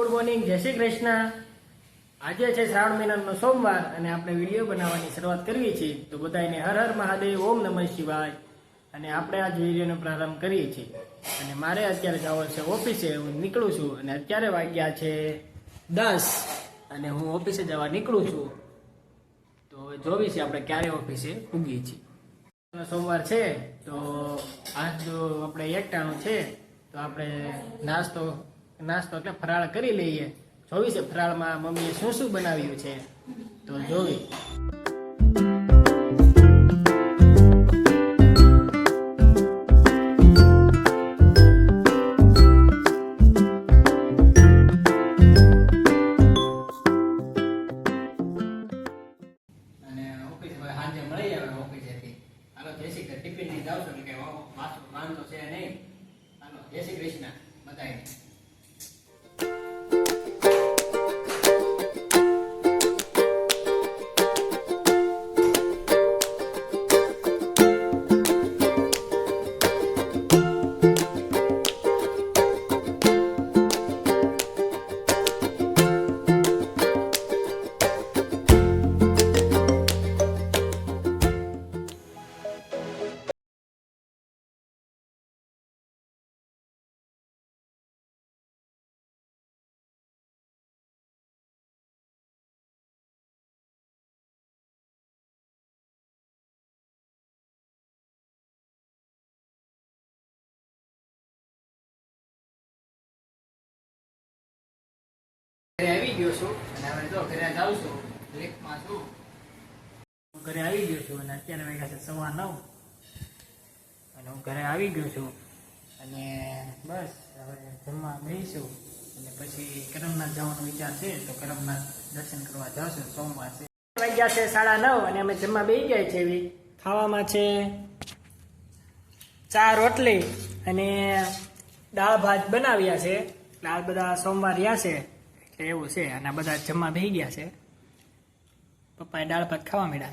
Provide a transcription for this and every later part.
Good morning, જય શ્રી કૃષ્ણ. આજે છે શ્રાવણ મહિનાનો સોમવાર અને આપણે વીડિયો બનાવવાની શરૂઆત કરવી છે તો બધાને હર હર મહાદેવ, ઓમ નમઃ શિવાય. અને આપણે આજ વિડીયોનો પ્રારંભ કરીએ છીએ. અને મારે અત્યારે જવો છે ઓફિસે, હું નીકળું છું. અને અત્યારે વાગ્યા છે દસ અને હું ઓફિસે જવા નીકળું છું. તો જોવી છે આપણે ક્યારે ઓફિસે પૂગીએ છીએ. સોમવાર છે, તો આજ જો આપણે એકટાણું છે. તો આપણે નાસ્તો નાસ્તો એટલે ફરાળ કરી લઈએ. ચોવીસે ફરાળમાં મમ્મીએ શું શું બનાવ્યું છે? તો જોવી. જય શ્રી કૃષ્ણ. બધાને ઘરે આવી ગયો છું અને અત્યારે વાગ્યા છે સવા નવ. અને હું ઘરે આવી ગયો છું. અને બસ, હવે જમવા બેસીશું. અને પછી કરમનાથ જવાનો વિચાર છે, તો કરમનાથ દર્શન કરવા જશું. સોમવાર છે. વાગ્યા છે, સાડા નવ, અને અમે જમવા બેસી ગયા છે એવી ખાવામાં છે ચાર રોટલી અને દાળ ભાત બનાવ્યા છે. આ બધા સોમવાર રહ્યા છે. એવું છે અને બધા જમવા બેસી ગયા છે. પપ્પાએ દાળ ભાત ખાવા મળ્યા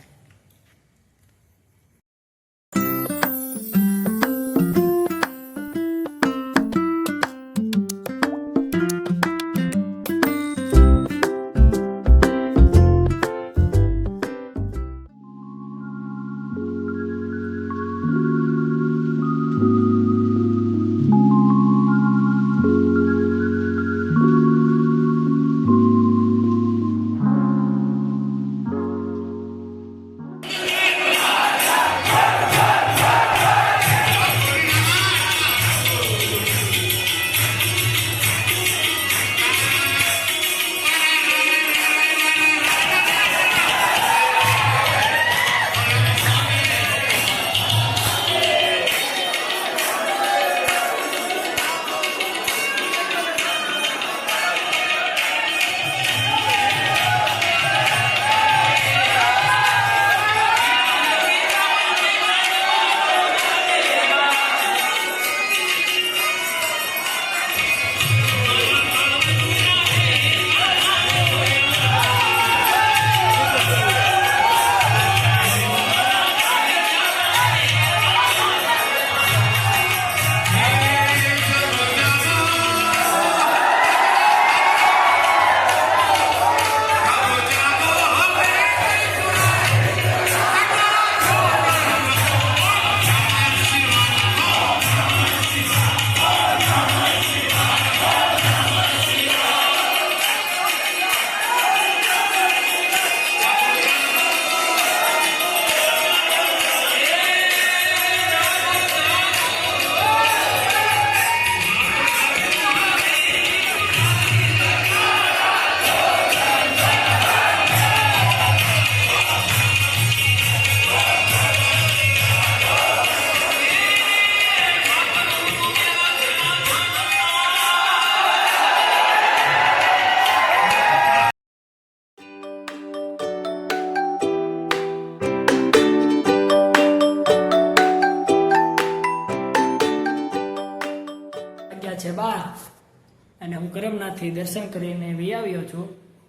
અને હું કરમનાથથી દર્શન કરીને આવ્યો છું.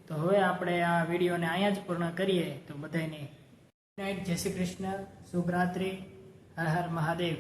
તો હવે આપણે આ વિડીયોને અહીંયા જ પૂર્ણ કરીએ. તો બધાને નાઇટ, જય શ્રી કૃષ્ણ, શુભ રાત્રિ, હર હર મહાદેવ.